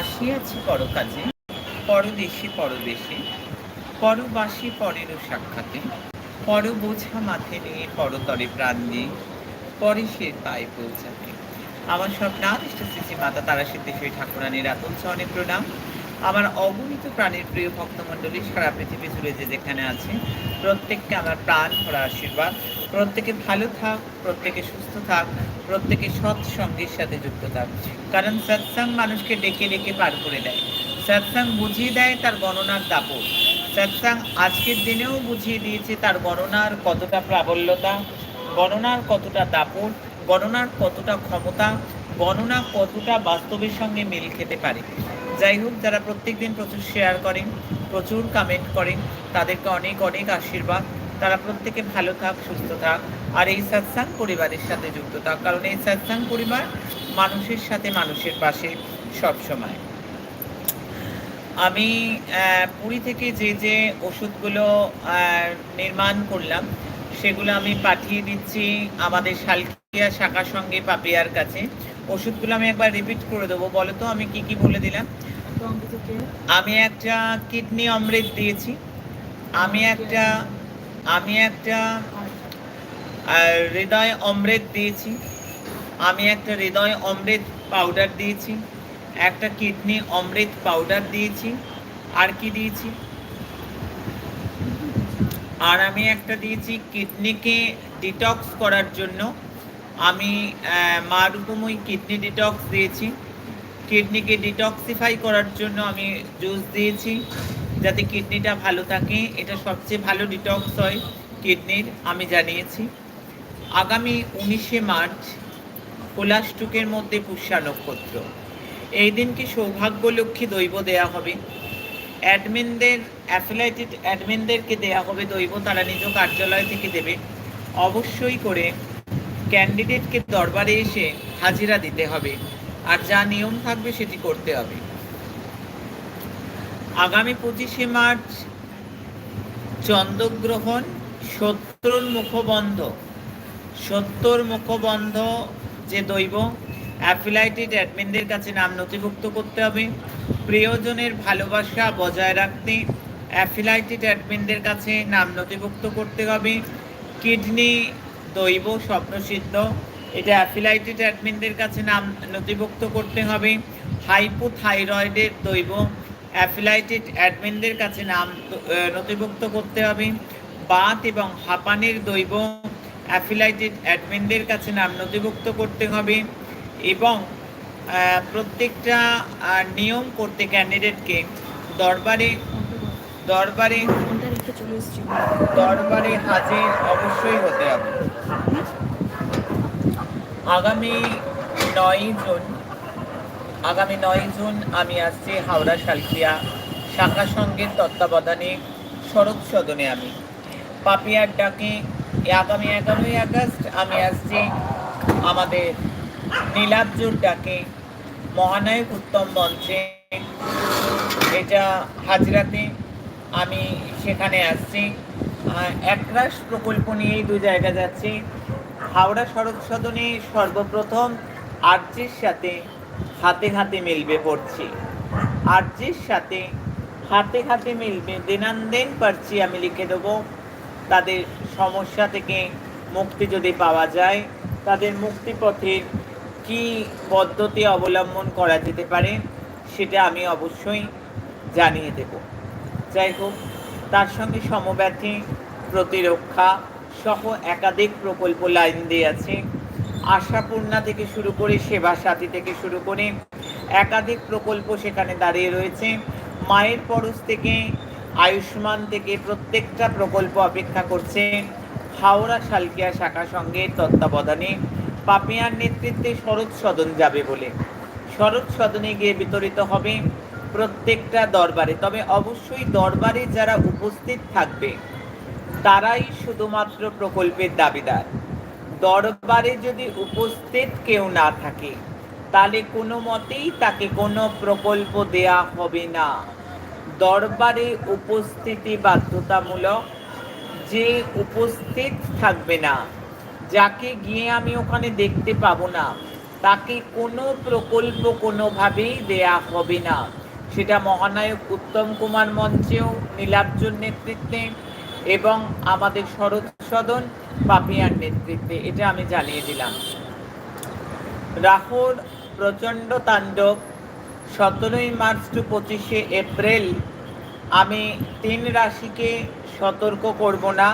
আসিয়াছি পরকাজে, পরদেশে পরদেশে, পরবাসী পরেরও সাক্ষাতে পর বোঝা মাথে নিয়ে পরতরে প্রাণ দিয়ে, পরে সে পায়ে পৌঁছাতে। আমার স্বপ্নাদিষ্ট শ্রী মাতা তারা সিদ্ধেশ্বরী ঠাকুরানীর আতুল চরণে প্রণাম। আমার অগণিত প্রাণের প্রিয় ভক্তমণ্ডলী সারা পৃথিবী জুড়ে যে যেখানে আছে, প্রত্যেককে আমার প্রাণ ভরা আশীর্বাদ। প্রত্যেকে ভালো থাক, প্রত্যেকে সুস্থ থাক, প্রত্যেকে সৎসঙ্গের সাথে যুক্ত থাক। কারণ সৎসঙ্গ মানুষকে ডেকে ডেকে পার করে দেয়। সৎসঙ্গ বুঝিয়ে দেয় তার গণনার দাপট। সৎসঙ্গ আজকের দিনেও বুঝিয়ে দিয়েছে তার গণনার কতটা প্রাবল্যতা, গণনার কতটা দাপট, গণনার কতটা ক্ষমতা, গণনা কতটা বাস্তবের সঙ্গে মিল খেতে পারে। যাই হোক, যারা প্রত্যেক দিন প্রচুর শেয়ার করেন, প্রচুর কমেন্ট করেন, তাদেরকে অনেক অনেক আশীর্বাদ। তারা প্রত্যেকে ভালো থাক সুস্থ থাক। আর এই সৎসাং পরিবারের সাথে যুক্ত থাক। কারণ এই সৎসাং পরিবার মানুষের সাথে মানুষের পাশে সব সময় আমি পুরী থেকে যে যে ওষুধগুলো নির্মাণ করলাম সেগুলো আমি পাঠিয়ে দিচ্ছি আমাদের শালকিয়া শাখা সঙ্গে পাপিয়ার কাছে। ওষুধগুলো আমি একবার রিপিট করে দেবো। বলো তো আমি কি কি বলে দিলাম? আমি একটা কিডনি অমৃত দিয়েছি। আমি একটা আমি একটা হৃদয় অমৃত দিয়েছি। আমি একটা হৃদয় অমৃত পাউডার দিয়েছি। একটা কিডনি অমৃত পাউডার দিয়েছি। আর কি দিয়েছি? আর আমি একটা দিয়েছি কিডনিকে ডিটক্স করার জন্য। আমি আহ, মা রূপময়ী কিডনি ডিটক্স দিয়েছি। কিডনিকে ডিটক্সিফাই করার জন্য আমি জুস দিয়েছি। যাতে কিডনিটা ভালো থাকে, এটা সবচেয়ে ভালো ডিটক্স হয় কিডনির, আমি জানিয়েছি। আগামী উনিশে মার্চ কোলাস্টুকের মধ্যে পুষ্যা নক্ষত্র এই দিনকে সৌভাগ্য লক্ষ্মী দৈব দেয়া হবে? অ্যাডমিনদের, অ্যাফিলাইটেড অ্যাডমিনদেরকে দেয়া হবে দৈব, তারা নিজ কার্যালয় থেকে দেবে। অবশ্যই করে ক্যান্ডিডেটকে দরবারে এসে হাজিরা দিতে হবে। আর যা নিয়ম থাকবে সেটি করতে হবে। আগামী পঁচিশে মার্চ চন্দ্রগ্রহণ সত্তর মুখবন্ধ। সত্তর মুখবন্ধ যে দৈব, অ্যাফিলাইটেড অ্যাডমিনদের কাছে নাম নথিভুক্ত করতে হবে। প্রিয়জনের ভালোবাসা বজায় রাখতে অ্যাফিলাইটেড অ্যাডমিনদের কাছে নাম নথিভুক্ত করতে হবে। কিডনি দৈব স্বপ্নসিদ্ধ এটা অ্যাফিলাইটেড অ্যাডমিনদের কাছে নাম নথিভুক্ত করতে হবে। হাইপোথাইরয়েডের দৈব অ্যাফিলাইটেড অ্যাডমিনদের কাছে নাম নথিভুক্ত করতে হবে। বাত এবং হাঁপানের দৈব অ্যাফিলাইটেড অ্যাডমিনদের কাছে নাম নথিভুক্ত করতে হবে এবং প্রত্যেকটা নিয়ম করতে ক্যান্ডিডেটকে দরবারে দরবারে দরবারে হাজির অবশ্যই হতে হবে। আগামী নয় জুন আগামী নয় জুন আমি আসছি হাওড়া শালকিয়া শাখা সঙ্গের তত্ত্বাবধানে শরৎ সদনে আমি। পাপিয়ার ডাকে আগামী এগারোই আগস্ট আমি আসছি আমাদের নীলাব্জুর ডাকে মহানায়ক উত্তম মঞ্চে। এটা হাজরাতে আমি সেখানে আসছি। একরাশ প্রকল্প নিয়েই দু জায়গা যাচ্ছি। হাওড়া শরৎ সদনে সর্বপ্রথম আর্যের সাথে হাতে হাতে মিলবে পড়ছি। আর্যের সাথে হাতে হাতে মিলবে দিনান্দেন পারছি আমি লিখে দেবো। তাদের সমস্যা থেকে মুক্তি যদি পাওয়া যায়, তাদের মুক্তিপথের কি পদ্ধতি অবলম্বন করা যেতে পারে, সেটা আমি অবশ্যই জানিয়ে দেব। যাই হোক, তার সঙ্গে সমব্যথী, প্রতিরক্ষা সহ একাধিক প্রকল্প লাইন দিয়ে আছে। আশাপূর্ণা থেকে শুরু করে সেবা সাথী থেকে শুরু করে একাধিক প্রকল্প সেখানে দাঁড়িয়ে রয়েছে। মায়ের পরশ থেকে আয়ুষ্মান থেকে প্রত্যেকটা প্রকল্প অপেক্ষা করছে হাওড়া শালকিয়া শাখা সঙ্গে তত্ত্বাবধানে। পাপিয়ার নেতৃত্বে শরৎ সদন যাবে বলে। শরৎ সদনে গিয়ে বিতরিত হবে প্রত্যেকটা দরবারে। তবে অবশ্যই দরবারে যারা উপস্থিত থাকবে, তারাই শুধুমাত্র প্রকল্পের দাবিদার। দরবারে যদি উপস্থিত কেউ না থাকে, তাহলে কোনো মতেই তাকে কোনো প্রকল্প দেয়া হবে না। দরবারে উপস্থিতি বাধ্যতামূলক, যে উপস্থিত থাকবে না, যাকে গিয়ে আমি ওখানে দেখতে পাবো না, তাকে কোনো প্রকল্প কোনোভাবেই দেয়া হবে না। সেটা মহানায়ক উত্তম কুমার মঞ্চেও নীলাব্জর নেতৃত্বে এবং আমাদের শরৎ সদন পাপিয়ার নেতৃত্বে, এটা আমি জানিয়ে দিলাম। রাহুর প্রচণ্ড তাণ্ডব, সতেরোই মার্চ টু পঁচিশে এপ্রিল, আমি তিন রাশিকে সতর্ক করব না,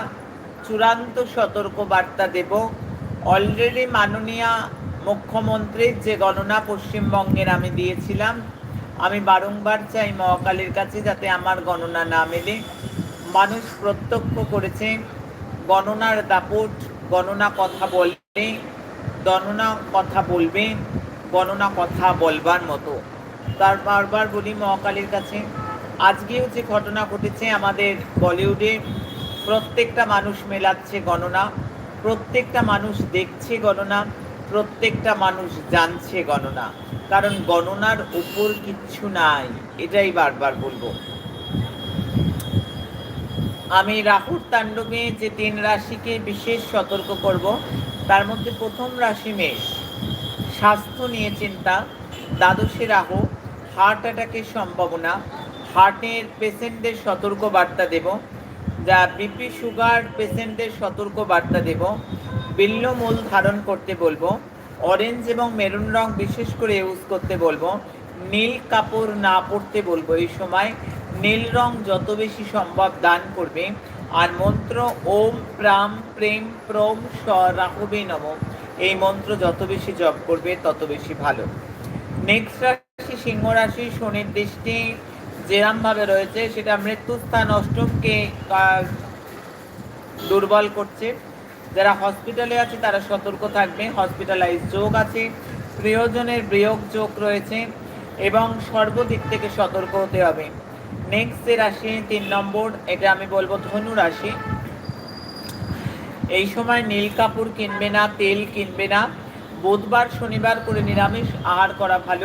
চূড়ান্ত সতর্ক বার্তা দেব। অলরেডি মাননীয় মুখ্যমন্ত্রীর যে গণনা পশ্চিমবঙ্গের আমি দিয়েছিলাম, আমি বারংবার চাই মহাকালীর কাছে যাতে আমার গণনা না মেলে। মানুষ প্রত্যক্ষ করেছে, গণনার দাপট, গণনা কথা বলবে, গণনা কথা বলবে, গণনা কথা বলবার মতো। তার বারবার বলি মহাকালীর কাছে, আজকেও যে ঘটনা ঘটেছে আমাদের বলিউডে, প্রত্যেকটা মানুষ মেলাচ্ছে গণনা, প্রত্যেকটা মানুষ দেখছে গণনা, প্রত্যেকটা মানুষ জানছে গণনা। কারণ গণনার উপর কিচ্ছু নাই, এটাই বারবার বলব। আমি রাহুর তাণ্ডবে যে তিন রাশিকে বিশেষ সতর্ক করব, তার মধ্যে প্রথম রাশি মেষ। স্বাস্থ্য নিয়ে চিন্তা, দ্বাদশে রাহু হার্ট অ্যাটাকের সম্ভাবনা হার্টের পেশেন্টদের সতর্ক বার্তা দেব, যা বিপি সুগার পেশেন্টদের সতর্ক বার্তা দেব বিল্ল মূল ধারণ করতে বলব অরেঞ্জ এবং মেরুন রং বিশেষ করে ইউজ করতে বলব, নীল কাপড় না পরতে বলব। এই সময় নীল রং যত বেশি সম্ভব দান করবে। আর মন্ত্র ওম প্রাম প্রেম প্রম স রাহবে নম। এই মন্ত্র যত বেশি জপ করবে, তত বেশি ভালো। নেক্সট রাশি সিংহ রাশি শনির দৃষ্টি যেরাম ভাবে রয়েছে, সেটা মৃত্যুস্থান অষ্টমকে দুর্বল করছে। যারা হসপিটালে আছে, তারা সতর্ক থাকবে। হসপিটালাইজ যোগ আছে, প্রিয়জনের বিয়োগ যোগ রয়েছে, এবং সর্বদিক থেকে সতর্ক হতে হবে। নেক্সট যে রাশি, তিন নম্বর, এটা আমি বলব ধনু রাশি। এই সময় নীল কাপড় কিনবে না, তেল কিনবে না। বুধবার, শনিবার করে নিরামিষ, আহার করা ভালো।